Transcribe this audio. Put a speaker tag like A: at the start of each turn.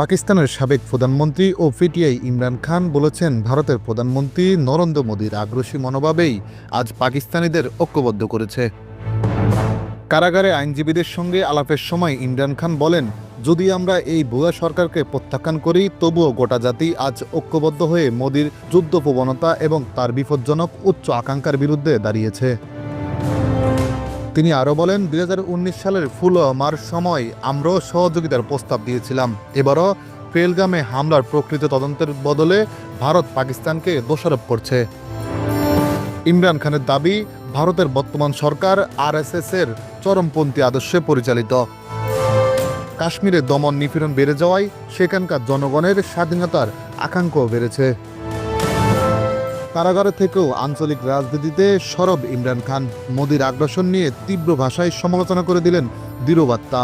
A: পাকিস্তানের সাবেক প্রধানমন্ত্রী ও পিটিআই ইমরান খান বলেছেন, ভারতের প্রধানমন্ত্রী নরেন্দ্র মোদীর আগ্রাসী মনোভাবেই আজ পাকিস্তানিদের ঐক্যবদ্ধ করেছে। কারাগারে আইনজীবীদের সঙ্গে আলাপের সময় ইমরান খান বলেন, যদি আমরা এই ভুয়া সরকারকে প্রত্যাখ্যান করি, তবুও গোটা জাতি আজ ঐক্যবদ্ধ হয়ে মোদীর যুদ্ধ প্রবণতা এবং তার বিপজ্জনক উচ্চ আকাঙ্ক্ষার বিরুদ্ধে দাঁড়িয়েছে। তিনি আরও বলেন দু হাজার উনিশ সালের ফুলমার সময় আমরাও সহযোগিতার প্রস্তাব দিয়েছিলাম। এবারও পেলগামে হামলার প্রকৃত তদন্তের বদলে ভারত পাকিস্তানকে দোষারোপ করছে। ইমরান খানের দাবি, ভারতের বর্তমান সরকার আরএসএস এর চরমপন্থী আদর্শে পরিচালিত। কাশ্মীরে দমন নিপীড়ন বেড়ে যাওয়ায় সেখানকার জনগণের স্বাধীনতার আকাঙ্ক্ষাও বেড়েছে। কারাগারে থেকেও আঞ্চলিক রাজনীতিতে সরব ইমরান খান। মোদির আগ্রাসন নিয়ে তীব্র ভাষায় সমালোচনা করে দিলেন দৃঢ়বার্তা।